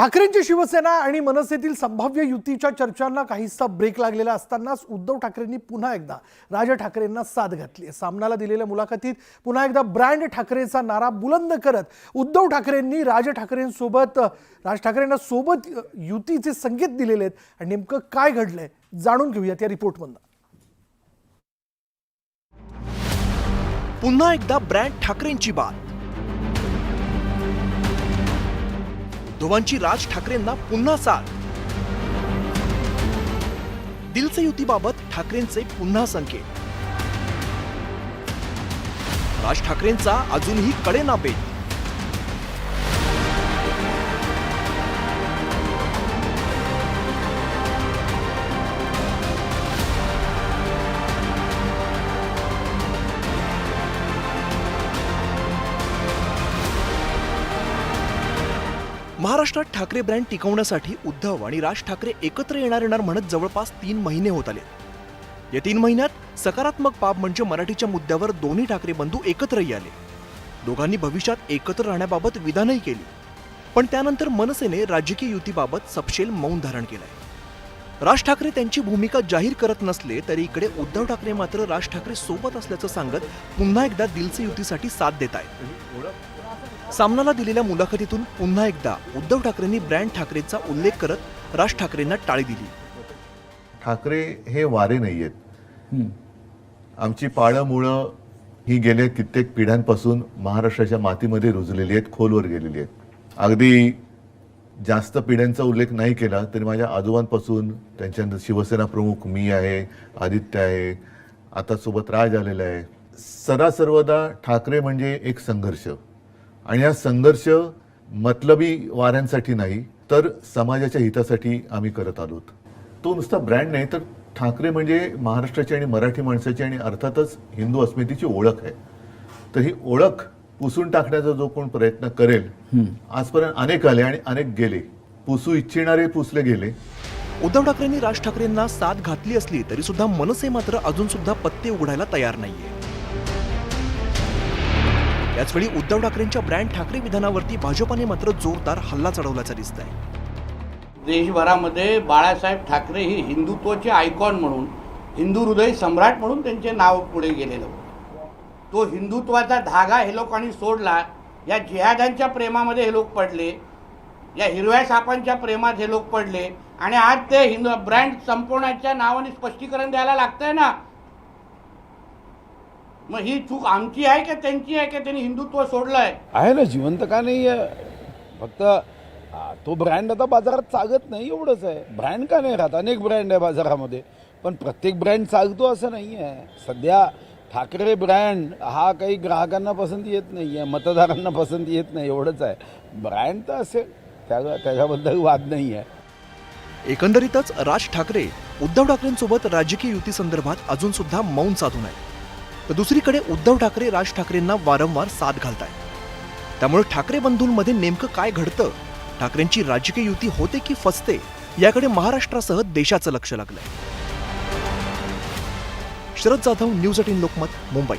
ठाकरेंची शिवसेना आणि मनसेतील संभाव्य युतीच्या चर्चांना काहीसा ब्रेक लागलेला असतानाच उद्धव ठाकरेंनी पुन्हा एकदा राज ठाकरेंना साथ घातली आहे. सामनाला दिलेल्या मुलाखतीत पुन्हा एकदा ब्रँड ठाकरेचा नारा बुलंद करत उद्धव ठाकरेंनी राज ठाकरेंसोबत राज ठाकरेंना सोबत युतीचे संकेत दिलेले आहेत. आणि नेमकं काय घडलंय जाणून घेऊयात या रिपोर्टमधनं. पुन्हा एकदा ब्रँड ठाकरेंची बात. उद्धवांची राज ठाकरेंना पुन्हा साथ. दिलसे युतीबाबत ठाकरेंचे पुन्हा संकेत. राज ठाकरेंचा अजूनही कडेना बेट महाराष्ट्रात ठाकरे ब्रँड टिकवण्यासाठी उद्धव आणि राज ठाकरे एकत्र येणार येणार म्हणत जवळपास तीन महिने होत आले या तीन महिन्यात सकारात्मक बाब म्हणजे मराठीच्या मुद्द्यावर दोन्ही ठाकरे बंधू एकत्रही आले दोघांनी भविष्यात एकत्र राहण्याबाबत विधानही केली. पण त्यानंतर मनसेने राजकीय युतीबाबत सपशेल मौन धारण केलंय. राज ठाकरे त्यांची भूमिका जाहीर करत नसले तरी इकडे उद्धव ठाकरे मात्र राज ठाकरे सोबत असल्याचं सांगत पुन्हा एकदा दिलसे युतीसाठी साथ देत आहेत सामनाला दिलेल्या मुलाखतीतून पुन्हा एकदा उद्धव ठाकरेंनी ब्रँड ठाकरेचा उल्लेख करत राज ठाकरेंना टाळी दिली. ठाकरे हे वारे नाही आहेत आमची पाळं मुळं ही गेल्या कित्येक पिढ्यांपासून महाराष्ट्राच्या मातीमध्ये रुजलेली आहेत खोलवर गेलेली आहेत. अगदी जास्त पिढ्यांचा उल्लेख नाही केला तरी माझ्या आजोबांपासून त्यांच्यानंतर शिवसेना प्रमुख मी आहे आदित्य आहे आता सोबत राज आलेला आहे. सदा सर्वदा ठाकरे म्हणजे एक संघर्ष. आणि हा संघर्ष मतलबी वाऱ्यांसाठी नाही तर समाजाच्या हितासाठी आम्ही करत आलोत तो नुसता ब्रँड नाही तर ठाकरे म्हणजे महाराष्ट्राची आणि मराठी माणसाची आणि अर्थातच हिंदू अस्मितेची ओळख आहे. तर ही ओळख पुसून टाकण्याचा जो कोण प्रयत्न करेल आजपर्यंत अनेक आले आणि अनेक गेले. पुसू इच्छिणारे पुसले गेले. उद्धव ठाकरेंनी राज ठाकरेंना साथ घातली असली तरी सुद्धा मनसे मात्र अजून सुद्धा पत्ते उघडायला तयार नाहीये. याचवेळी उद्धव ठाकरेंच्या ब्रँड ठाकरे विधानावरती भाजपाने मात्र जोरदार हल्ला चढवल्याचं दिसत आहे देशभरामध्ये बाळासाहेब ठाकरे ही हिंदुत्वाचे आयकॉन म्हणून हिंदू हृदय सम्राट म्हणून त्यांचे नाव पुढे गेलेलं तो हिंदुत्वाचा धागा हे लोकांनी सोडला या जिहादांच्या प्रेमामध्ये हे लोक पडले या हिरव्या सापांच्या प्रेमात हे लोक पडले आणि आज ते हिंदू ब्रँड संपवण्याच्या नावाने स्पष्टीकरण द्यायला लागतंय ना? मग ही चूक आमची आहे का त्यांची आहे का त्यांनी हिंदुत्व सोडलंय? आहे ना जिवंत का नाही आहे? फक्त आ, तो ब्रँड आता बाजारात चालत नाही एवढंच आहे. ब्रँड का नाही राहत? अनेक ब्रँड आहे बाजारामध्ये. पण प्रत्येक ब्रँड चालतो असं नाही आहे. सध्या ठाकरे ब्रँड हा काही ग्राहकांना पसंती येत नाही आहे मतदारांना पसंती येत नाही एवढंच आहे. ब्रँड तर असेल. त्या त्याच्याबद्दल वाद नाही आहे. एकंदरीतच राज ठाकरे उद्धव ठाकरेंसोबत राजकीय युती संदर्भात अजून सुद्धा मौन साधून आहे तर दुसरीकडे उद्धव ठाकरे राज ठाकरेंना वारंवार साथ घालत आहेत त्यामुळे ठाकरे बंधूंमध्ये नेमकं काय घडतं? ठाकरेंची राजकीय युती होते की फसते? याकडे महाराष्ट्रासह देशाचं लक्ष लागलंय. Sharad Jadhav news eighteen Lokmat Mumbai.